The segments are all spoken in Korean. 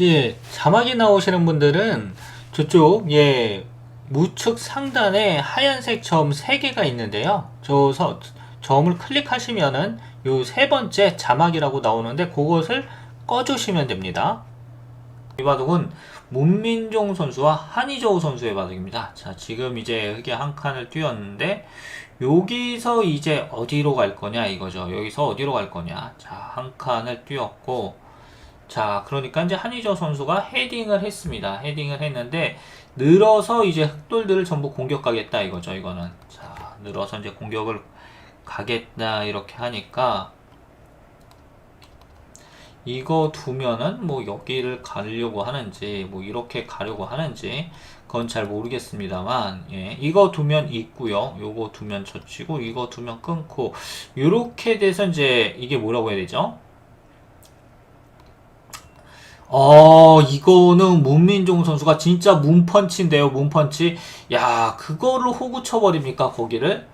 예, 자막이 나오시는 분들은 저쪽, 예, 우측 상단에 하얀색 점 3개가 있는데요. 저 서- 점을 클릭하시면은 요 세 번째 자막이라고 나오는데 그것을 꺼주시면 됩니다. 이 바둑은 문민종 선수와 한희조우 선수의 바둑입니다. 자, 지금 이제 흙에 한 칸을 띄웠는데 여기서 이제 어디로 갈 거냐 이거죠. 여기서 어디로 갈 거냐. 자, 한 칸을 띄웠고 자, 그러니까 이제 한희조 선수가 헤딩을 했습니다. 헤딩을 했는데 늘어서 이제 흑돌들을 전부 공격하겠다 이거죠. 이거는 자, 늘어서 이제 공격을 가겠다 이렇게 하니까 이거 두면은 뭐 여기를 가려고 하는지 뭐 이렇게 가려고 하는지 그건 잘 모르겠습니다만 예, 이거 두면 있고요 요거 두면 젖히고 이거 두면 끊고 요렇게 돼서 이제 이게 뭐라고 해야 되죠? 어, 이거는 문민종 선수가 진짜 문펀치인데요, 문펀치. 야, 그거를 호구 쳐버립니까, 거기를?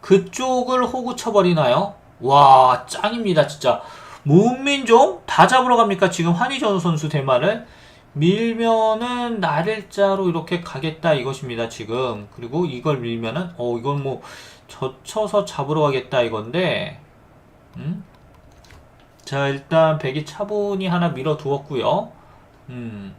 그쪽을 호구 쳐버리나요? 와, 짱입니다, 진짜. 문민종? 다 잡으러 갑니까, 지금 한희전 선수 대마를? 밀면은 날일자로 이렇게 가겠다 이것입니다, 지금. 그리고 이걸 밀면은, 어, 이건 뭐, 젖혀서 잡으러 가겠다 이건데, 음? 자, 일단 백이 차분히 하나 밀어 두었고요. 음.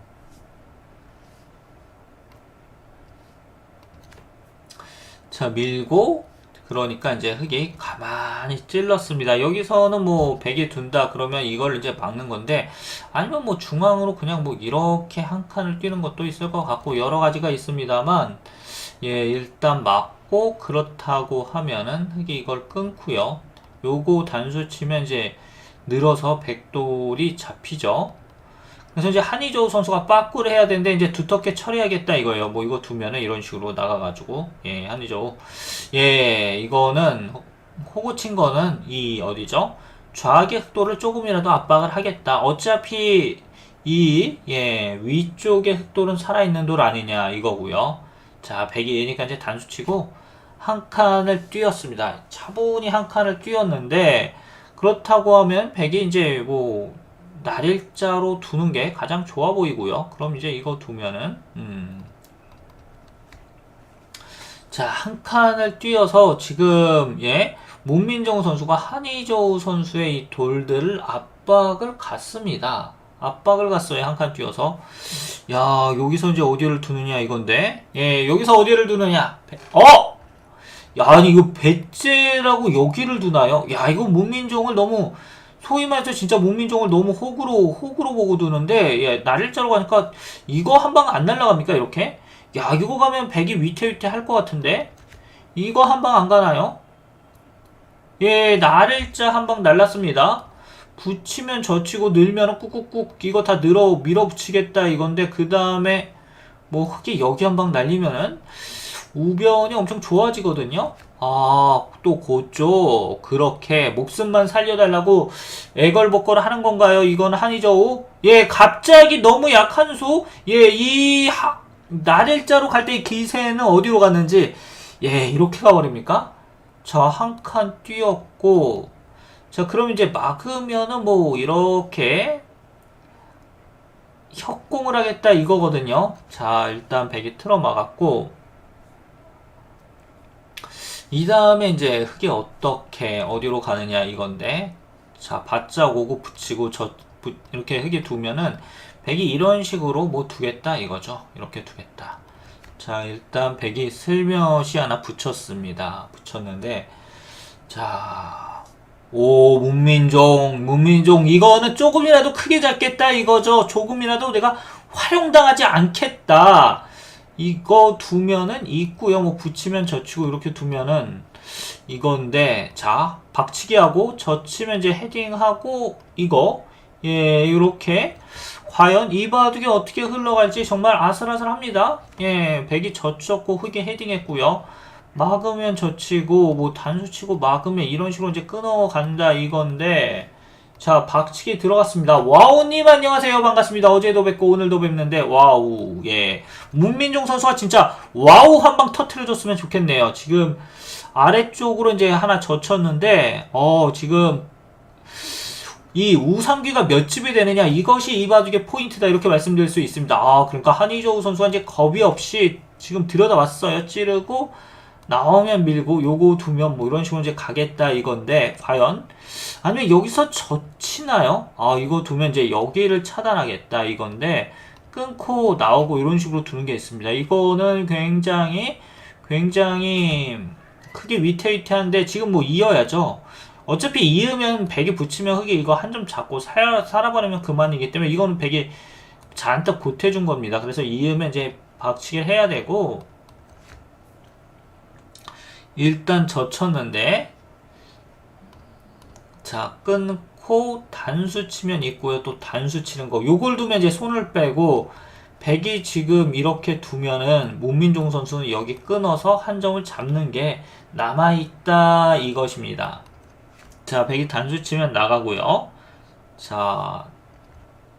자, 밀고 그러니까 이제 흙이 가만히 찔렀습니다. 여기서는 뭐 백이 둔다 그러면 이걸 이제 막는 건데 아니면 뭐 중앙으로 그냥 뭐 이렇게 한 칸을 뛰는 것도 있을 것 같고 여러 가지가 있습니다만 예, 일단 막고 그렇다고 하면은 흙이 이걸 끊고요. 요거 단수 치면 이제 늘어서 백돌이 잡히죠. 그래서 이제 한희조 선수가 빠꾸를 해야 되는데 이제 두텁게 처리하겠다 이거예요. 뭐 이거 두면은 이런 식으로 나가가지고 예 한희조 예 이거는 호- 호구 친 거는 이 어디죠? 좌악의 흑도를 조금이라도 압박을 하겠다. 어차피 이 예 위쪽의 흑돌은 살아있는 돌 아니냐 이거고요. 자 백이 얘니까 이제 단수 치고 한 칸을 뛰었습니다. 차분히 한 칸을 뛰었는데 그렇다고 하면 백이 이제 뭐 날일자로 두는 게 가장 좋아 보이고요. 그럼 이제 이거 두면은 음. 자, 한 칸을 뛰어서 지금 예, 문민정 선수가 한희조우 선수의 이 돌들을 압박을 갔습니다. 압박을 갔어요. 한 칸 뛰어서. 야, 여기서 이제 어디를 두느냐 이건데. 예, 여기서 어디를 두느냐. 배- 어! 야, 아니 이거 배째라고 여기를 두나요? 야, 이거 문민종을 너무 소위 말해서 진짜 문민종을 너무 호구로 호구로 보고 두는데 예, 날일자로 가니까 이거 한 방 안 날라갑니까 이렇게? 야, 이거 가면 백이 위태위태 할 것 같은데 이거 한 방 안 가나요? 예, 날일자 한 방 날랐습니다. 붙이면 젖히고 늘면 꾹꾹꾹 이거 다 늘어 밀어붙이겠다 이건데 그 다음에 뭐 흑이 여기 한 방 날리면은 우변이 엄청 좋아지거든요. 아, 또 그쪽 그렇게 목숨만 살려달라고 애걸복걸 하는 건가요? 이건 한이저우? 예, 갑자기 너무 약한 수? 예, 이 하, 날일자로 갈 때 기세는 어디로 갔는지 예, 이렇게 가버립니까? 자, 한 칸 뛰었고 자, 그럼 이제 막으면은 뭐 이렇게 협공을 하겠다 이거거든요. 자, 일단 백이 틀어 막았고 이 다음에 이제 흙이 어떻게 어디로 가느냐 이건데 자 바짝 오고 붙이고 저 부- 이렇게 흙에 두면은 백이 이런 식으로 뭐 두겠다 이거죠. 이렇게 두겠다. 자 일단 백이 슬며시 하나 붙였습니다. 붙였는데 자 오 문민종 문민종 이거는 조금이라도 크게 잡겠다 이거죠. 조금이라도 내가 활용당하지 않겠다 이거 두면은 있고요. 뭐 붙이면 젖히고 이렇게 두면은 이건데 자 박치기 하고 젖히면 이제 헤딩하고 이거 예 이렇게 과연 이 바둑이 어떻게 흘러갈지 정말 아슬아슬합니다. 예 백이 젖혔고 흙에 헤딩했고요. 막으면 젖히고 뭐 단수 치고 막으면 이런 식으로 이제 끊어간다 이건데 자, 박치기 들어갔습니다. 와우님 안녕하세요. 반갑습니다. 어제도 뵙고 오늘도 뵙는데, 와우, 예. 문민종 선수가 진짜 와우 한 방 터트려줬으면 좋겠네요. 지금 아래쪽으로 이제 하나 젖혔는데, 어, 지금 이 우상귀가 몇 집이 되느냐 이것이 이 바둑의 포인트다 이렇게 말씀드릴 수 있습니다. 아 그러니까 한희조우 선수가 이제 겁이 없이 지금 들여다봤어요. 찌르고 나오면 밀고 요거 두면 뭐 이런 식으로 이제 가겠다 이건데 과연 아니면 여기서 젖히나요? 아 이거 두면 이제 여기를 차단하겠다 이건데 끊고 나오고 이런 식으로 두는 게 있습니다. 이거는 굉장히 굉장히 크게 위태위태한데 지금 뭐 이어야죠. 어차피 이으면 백이 붙이면 흑이 이거 한 점 잡고 살, 살아버리면 그만이기 때문에 이거는 백이 잔뜩 보태준 겁니다. 그래서 이으면 이제 박치기를 해야 되고 일단 젖혔는데 자 끊고 단수 치면 있고요. 또 단수 치는 거 요걸 두면 이제 손을 빼고 백이 지금 이렇게 두면은 문민종 선수는 여기 끊어서 한 점을 잡는 게 남아있다 이것입니다. 자, 백이 단수 치면 나가고요. 자,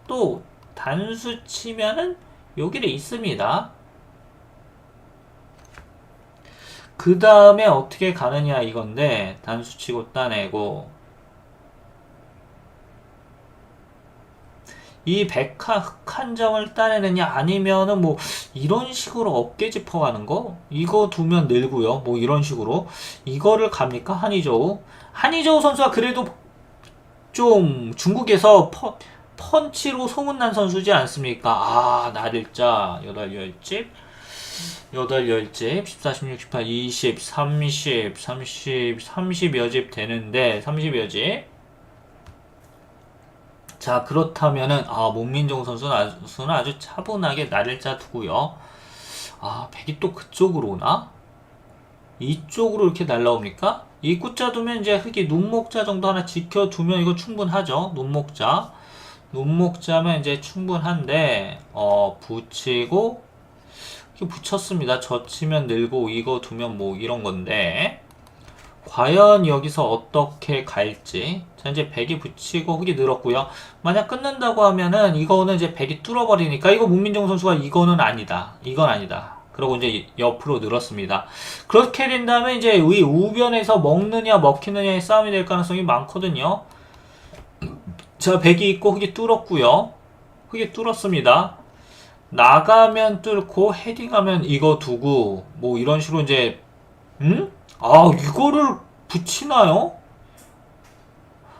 또 단수 치면은 여기에 있습니다. 그 다음에 어떻게 가느냐 이건데 단수 치고 따내고 이 백화 흑한 점을 따내느냐 아니면은 뭐 이런 식으로 어깨 짚어가는 거? 이거 두면 늘고요. 뭐 이런 식으로. 이거를 갑니까? 한이조우. 한이조우 선수가 그래도 좀 중국에서 펀, 펀치로 소문난 선수지 않습니까? 아 나를자. 여덟 열집 여덟 열집 14, 16, 18, 20, 30, 30, 30여 집 되는데 30여 집 자 그렇다면은 아 선수는 아주, 선수는 아주 차분하게 날짜 두고요. 아 백이 또 그쪽으로 오나? 이쪽으로 이렇게 날라옵니까? 이 구자 두면 이제 흑이 눈목자 정도 하나 지켜두면 이거 충분하죠. 눈목자. 눈목자면 이제 충분한데 어 붙이고 이렇게 붙였습니다. 젖히면 늘고 이거 두면 뭐 이런 건데 과연 여기서 어떻게 갈지. 자, 이제 백이 붙이고 흑이 늘었고요. 만약 끊는다고 하면은 이거는 이제 백이 뚫어버리니까 이거 문민정 선수가 이거는 아니다. 이건 아니다. 그리고 이제 옆으로 늘었습니다. 그렇게 된다면 이제 이 우변에서 먹느냐 먹히느냐의 싸움이 될 가능성이 많거든요. 자, 백이 있고 흑이 뚫었고요. 흑이 뚫었습니다. 나가면 뚫고 헤딩하면 이거 두고 뭐 이런 식으로 이제 음? 아, 이거를 붙이나요?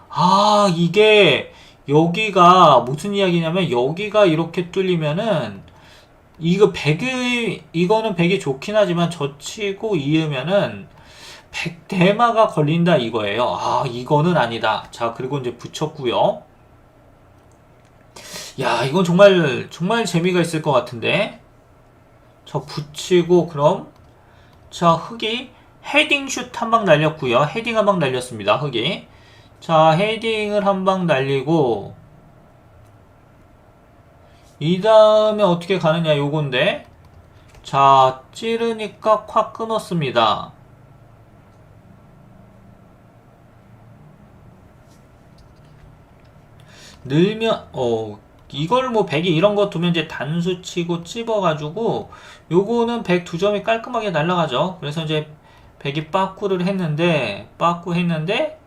아, 이게 여기가 무슨 이야기냐면 여기가 이렇게 뚫리면은 이거 백이 이거는 백이 좋긴 하지만 젖히고 이으면은 백 대마가 걸린다 이거예요. 아, 이거는 아니다. 자, 그리고 이제 붙였고요. 야, 이건 정말 정말 재미가 있을 것 같은데. 저 붙이고 그럼 자, 흑이 헤딩 슛 한 방 날렸고요. 헤딩 한 방 날렸습니다. 흑이. 자, 헤딩을 한 방 날리고 이 다음에 어떻게 가느냐 요건데 자, 찌르니까 콱 끊었습니다. 늘면 어 이걸 뭐 100이 이런 거 두면 이제 단수 치고 찝어가지고 요거는 100두 점이 깔끔하게 날라가죠. 그래서 이제 100이 빠꾸를 했는데 빠꾸 했는데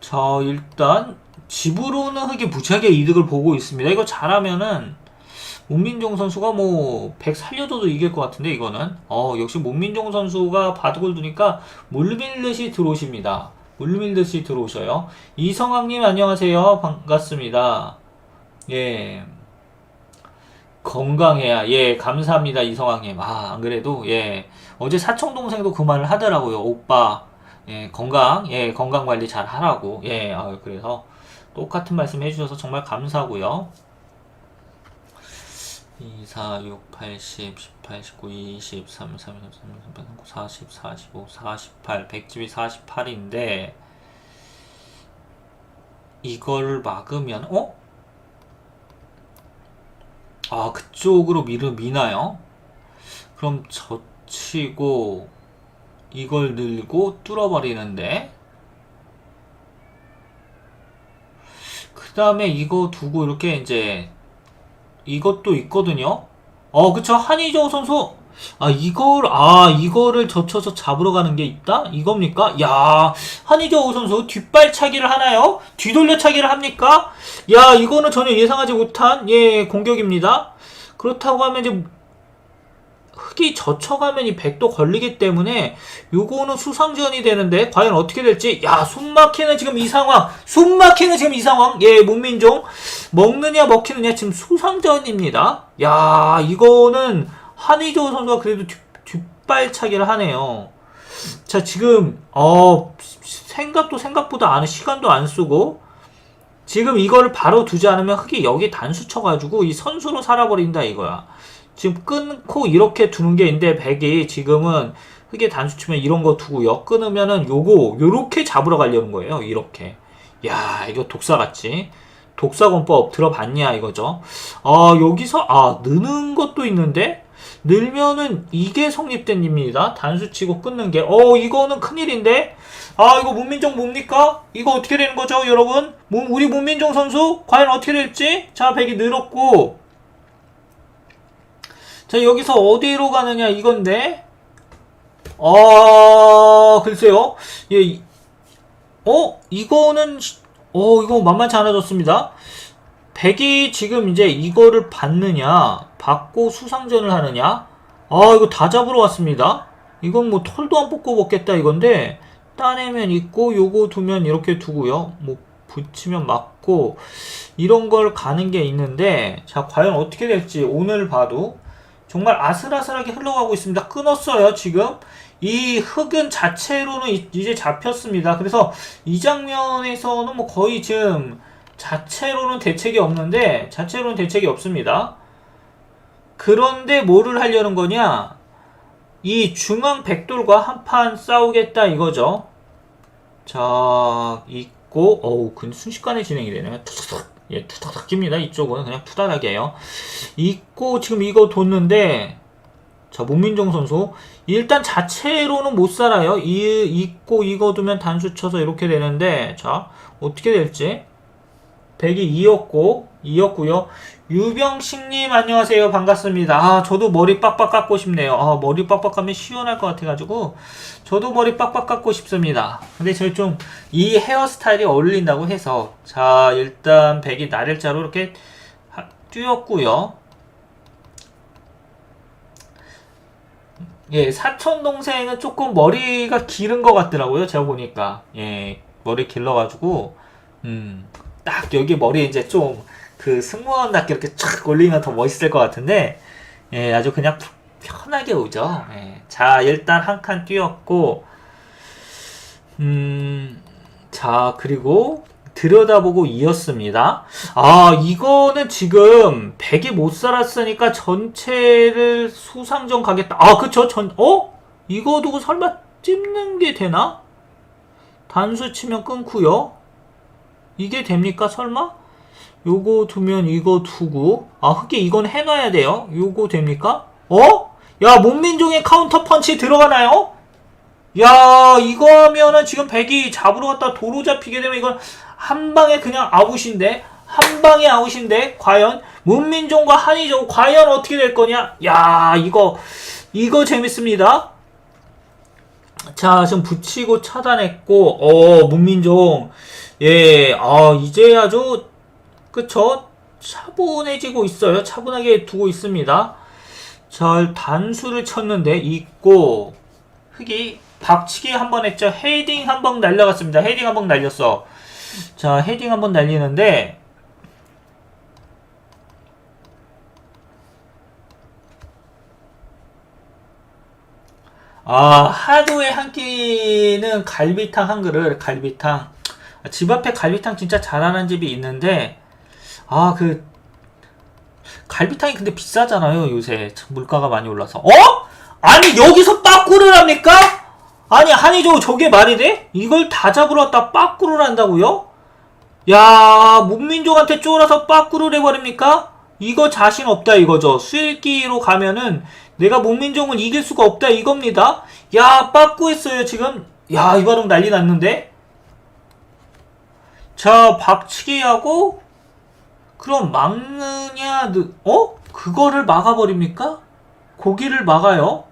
자 일단 집으로는 흑이 무지하게 이득을 보고 있습니다. 이거 잘하면은 문민종 선수가 뭐 100 살려줘도 이길 것 같은데 이거는 어 역시 문민종 선수가 바둑을 두니까 물밀듯이 들어오십니다. 물밀듯이 들어오셔요. 이성학님 안녕하세요. 반갑습니다. 예. 건강해야 예 감사합니다 이성학님 아 안 그래도 예 어제 사촌 동생도 그 말을 하더라고요 오빠 예 건강 예 건강 관리 잘 하라고 예 아, 그래서 똑같은 말씀 해주셔서 정말 감사하고요 2, 4, 6, 8, 10, 18, 19, 20, 3, 3, 3, 3, 3, 40, 45, 48 100집이 48인데 이걸 막으면 어? 아, 그쪽으로 미르 미나요? 그럼 젖히고 이걸 늘고 뚫어버리는데 그 다음에 이거 두고 이렇게 이제 이것도 있거든요. 어, 그쵸. 한희조 선수 아, 이걸, 아, 이거를 젖혀서 잡으러 가는 게 있다? 이겁니까? 야, 한희조 선수 뒷발차기를 하나요? 뒤돌려차기를 합니까? 야, 이거는 전혀 예상하지 못한, 예, 공격입니다. 그렇다고 하면 이제, 흙이 젖혀가면 이 백도 걸리기 때문에, 요거는 수상전이 되는데, 과연 어떻게 될지, 야, 숨 막히는 지금 이 상황, 숨 막히는 지금 이 상황, 예, 문민종, 먹느냐, 먹히느냐, 지금 수상전입니다. 야, 이거는, 한의조 선수가 그래도 뒷, 뒷발차기를 하네요. 자, 지금, 어, 생각도 생각보다 안, 시간도 안 쓰고, 지금 이거를 바로 두지 않으면 흙이 여기 단수 쳐가지고 이 선수로 살아버린다 이거야. 지금 끊고 이렇게 두는 게 있는데 백이 지금은 흙에 단수 치면 이런 거 두고요. 끊으면은 요거, 요렇게 잡으러 가려는 거예요. 이렇게. 야, 이거 독사같이. 독사권법 들어봤냐 이거죠. 아, 여기서, 아, 느는 것도 있는데? 늘면은 이게 성립됩니다. 단수 치고 끊는 게. 어, 이거는 큰일인데? 아, 이거 문민정 뭡니까? 이거 어떻게 되는 거죠, 여러분? 문- 우리 문민정 선수? 과연 어떻게 될지? 자, 백이 늘었고. 자, 여기서 어디로 가느냐, 이건데? 아, 글쎄요. 예, 이- 어? 이거는, 시- 어, 이거 만만치 않아졌습니다. 백이 지금 이제 이거를 받느냐, 받고 수상전을 하느냐? 아, 이거 다 잡으러 왔습니다. 이건 뭐 털도 안 뽑고 먹겠다 이건데, 따내면 있고, 요거 두면 이렇게 두고요. 뭐, 붙이면 맞고, 이런 걸 가는 게 있는데, 자, 과연 어떻게 될지 오늘 봐도 정말 아슬아슬하게 흘러가고 있습니다. 끊었어요, 지금. 이 흙은 자체로는 이- 이제 잡혔습니다. 그래서 이 장면에서는 뭐 거의 지금 자체로는 대책이 없는데 자체로는 대책이 없습니다. 그런데 뭐를 하려는 거냐? 이 중앙 백돌과 한판 싸우겠다 이거죠. 자, 있고 어우, 근 순식간에 진행이 되네요. 투닥 예, 투닥닥 깁니다. 이쪽은 그냥 푸다닥이에요. 있고 지금 이거 뒀는데 자, 문민정 선수 일단 자체로는 못 살아요. 이 있고 이거 두면 단수 쳐서 이렇게 되는데 자, 어떻게 될지 100이 2였고 2였고요. 유병식님 안녕하세요. 반갑습니다. 아, 저도 머리 빡빡 깎고 싶네요. 아, 머리 빡빡 하면 시원할 것 같아가지고 저도 머리 빡빡 깎고 싶습니다. 근데 제가 좀이 헤어스타일이 어울린다고 해서 자, 일단 100이 나를자로 이렇게 하- 띄웠고요. 예, 사촌 동생은 조금 머리가 기른 것 같더라고요. 제가 보니까 예, 머리 길러가지고 음, 딱 여기 머리 이제 좀 그 승무원답게 이렇게 촥 올리면 더 멋있을 것 같은데 예, 아주 그냥 푹 편하게 오죠. 예. 자, 일단 한칸 띄웠고 음, 자, 그리고 들여다보고 이었습니다. 아, 이거는 지금 100이 못 살았으니까 전체를 수상전 가겠다. 아, 그쵸. 전, 어? 이거 두고 설마 찝는 게 되나? 단수 치면 끊고요. 이게 됩니까? 설마? 요거 두면 이거 두고. 아, 흑게 이건 해놔야 돼요. 요거 됩니까? 어? 야, 문민종의 카운터 펀치 들어가나요? 야, 이거 하면은 지금 백이 잡으러 갔다 도로 잡히게 되면 이건 한 방에 그냥 아웃인데, 한 방에 아웃인데, 과연 문민종과 한희종 과연 어떻게 될 거냐? 야, 이거 이거 재밌습니다. 자, 지금 붙이고 차단했고, 어, 문민종, 예, 아, 이제 아주 그쵸? 차분해지고 있어요. 차분하게 두고 있습니다. 자, 단수를 쳤는데 있고 흑이 박치기 한 번 했죠. 헤딩 한 번 날려갔습니다. 헤딩 한 번 날렸어. 자, 헤딩 한 번 날리는데 아, 하루에 한 끼는 갈비탕 한 그릇, 갈비탕. 집 앞에 갈비탕 진짜 잘하는 집이 있는데, 아, 그, 갈비탕이 근데 비싸잖아요, 요새. 참 물가가 많이 올라서. 어? 아니, 여기서 빠꾸를 합니까? 아니, 한이조 저게 말이 돼? 이걸 다 잡으러 왔다 빠꾸를 한다고요? 야, 문민족한테 쫄아서 빠꾸를 해버립니까? 이거 자신 없다 이거죠. 수일기로 가면은 내가 문민종을 이길 수가 없다 이겁니다. 야, 빠꾸했어요 지금. 야, 이 바람 난리 났는데. 자, 박치기하고 그럼 막느냐, 느- 어? 그거를 막아버립니까? 고기를 막아요.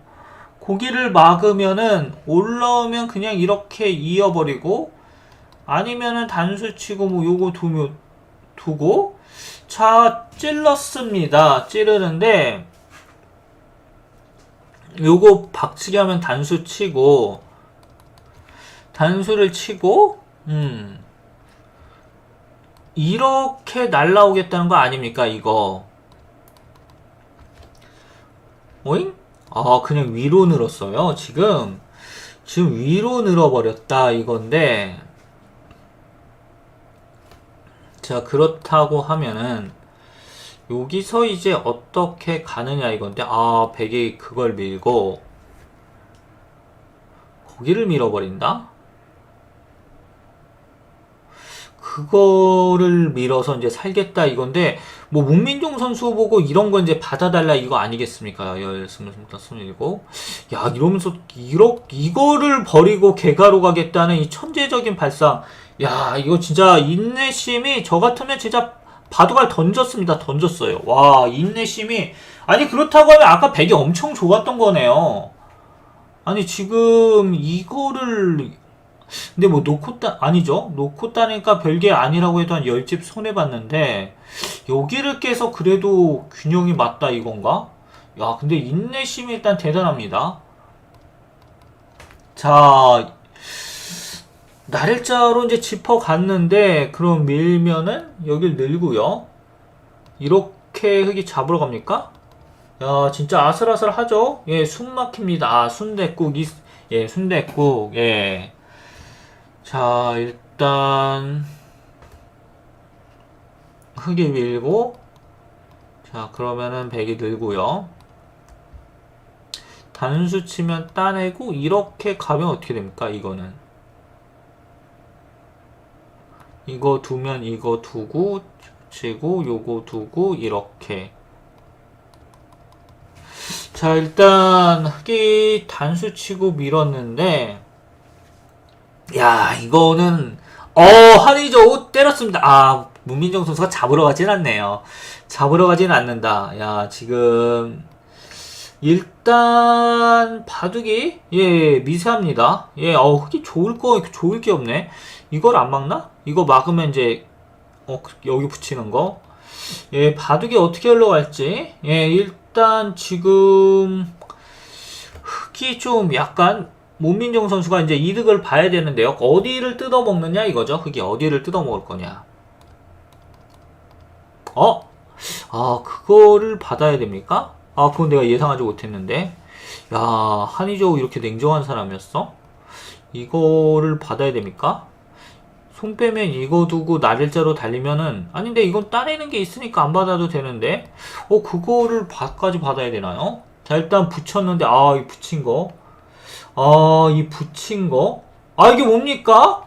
고기를 막으면은 올라오면 그냥 이렇게 이어버리고 아니면은 단수 치고 뭐 요거 두면 두고 자 찔렀습니다. 찌르는데 요거 박치기 하면 단수 치고 단수를 치고 음 이렇게 날라오겠다는 거 아닙니까 이거 오잉? 아 그냥 위로 늘었어요 지금 지금 위로 늘어버렸다 이건데 자 그렇다고 하면은 여기서 이제 어떻게 가느냐 이건데 아 백이 그걸 밀고 거기를 밀어버린다? 그거를 밀어서 이제 살겠다 이건데 뭐 문민종 선수 보고 이런 거 이제 받아달라 이거 아니겠습니까? 열 스물 스물 스물 일곱. 야 이러면서 이러 이거를 버리고 개가로 가겠다는 이 천재적인 발상. 야 이거 진짜 인내심이 저 같으면 진짜 바둑알 던졌습니다. 던졌어요. 와 인내심이. 아니 그렇다고 하면 아까 백이 엄청 좋았던 거네요. 아니 지금 이거를 근데 뭐 놓고 따 아니죠 놓고 따니까 별게 아니라고 해도 한 10집 손해봤는데 여기를 깨서 그래도 균형이 맞다 이건가? 야 근데 인내심이 일단 대단합니다 자 날짜로 이제 짚어 갔는데 그럼 밀면은 여길 늘고요 이렇게 흙이 잡으러 갑니까? 야 진짜 아슬아슬하죠? 예 숨 막힙니다 아 순댓국 이, 예 순댓국 예 자, 일단 흙이 밀고 자, 그러면은 백이 들고요. 단수 치면 따내고 이렇게 가면 어떻게 됩니까? 이거는 이거 두면 이거 두고 치고 요거 두고 이렇게 자, 일단 흙이 단수 치고 밀었는데 야, 이거는, 어, 한의조 때렸습니다. 아, 문민정 선수가 잡으러 가진 않네요. 잡으러 가진 않는다. 야, 지금, 일단, 바둑이, 예, 미세합니다. 예, 어, 흙이 좋을 거, 좋을 게 없네. 이걸 안 막나? 이거 막으면 이제, 어, 여기 붙이는 거. 예, 바둑이 어떻게 흘러갈지. 예, 일단, 지금, 흙이 좀 약간, 문민정 선수가 이제 이득을 봐야 되는데요. 어디를 뜯어먹느냐 이거죠. 흙이 어디를 뜯어먹을 거냐. 어? 아, 그거를 받아야 됩니까? 아, 그건 내가 예상하지 못했는데. 야, 한의조 이렇게 냉정한 사람이었어? 이거를 받아야 됩니까? 손 빼면 이거 두고 날일자로 달리면은 아닌데 이건 따내는 게 있으니까 안 받아도 되는데 어 그거를 받까지 받아야 되나요? 자 일단 붙였는데 아이 붙인 거 아, 이 붙인 거? 아, 이게 뭡니까?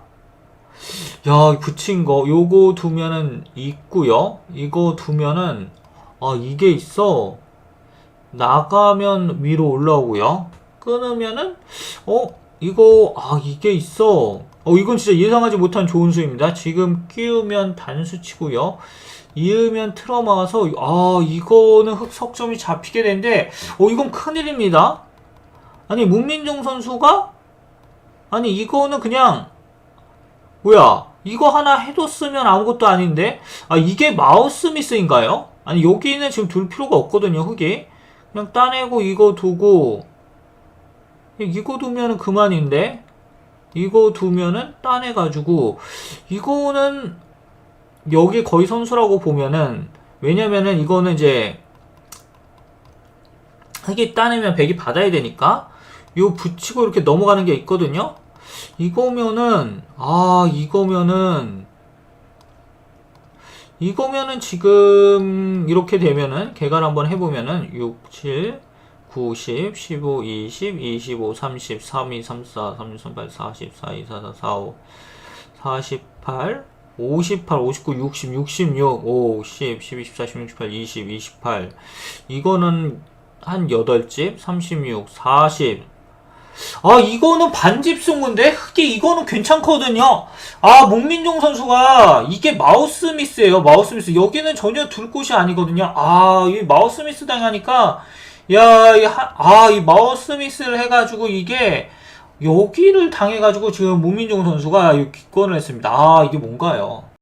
야, 이 붙인 거. 요거 두면은 있고요. 이거 두면은, 아, 이게 있어. 나가면 위로 올라오고요. 끊으면은, 어, 이거, 아, 이게 있어. 어, 이건 진짜 예상하지 못한 좋은 수입니다. 지금 끼우면 단수 치고요. 이으면 틀어 막아서, 아, 이거는 흑석점이 잡히게 되는데, 어, 이건 큰일입니다. 아니 문민종 선수가? 아니 이거는 그냥 뭐야 이거 하나 해뒀으면 아무것도 아닌데? 아 이게 마우스 미스인가요? 아니 여기는 지금 둘 필요가 없거든요 흙이. 그냥 따내고 이거 두고 이거 두면은 그만인데? 이거 두면은 따내가지고 이거는 여기 거의 선수라고 보면은 왜냐면은 이거는 이제 흙이 따내면 백이 받아야 되니까 요 붙이고 이렇게 넘어가는 게 있거든요. 이거면은 아 이거면은 이거면은 지금 이렇게 되면은 개괄 한번 해보면은 6, 7, 9, 10, 15, 20, 25, 30, 32, 34, 33, 38, 40, 42, 44, 45, 48, 58, 59, 60, 66, 5, 10, 12, 14, 16, 18, 20, 28 이거는 한 8집, 36, 40 아 이거는 반집 승부인데 흑이 이거는 괜찮거든요 아 목민종 선수가 이게 마우스 미스예요 마우스 미스 여기는 전혀 둘 곳이 아니거든요 아 이 마우스 미스 당하니까 야, 이, 하, 아, 이 마우스 미스를 해가지고 이게 여기를 당해가지고 지금 문민종 선수가 이 기권을 했습니다. 아, 이게 뭔가요?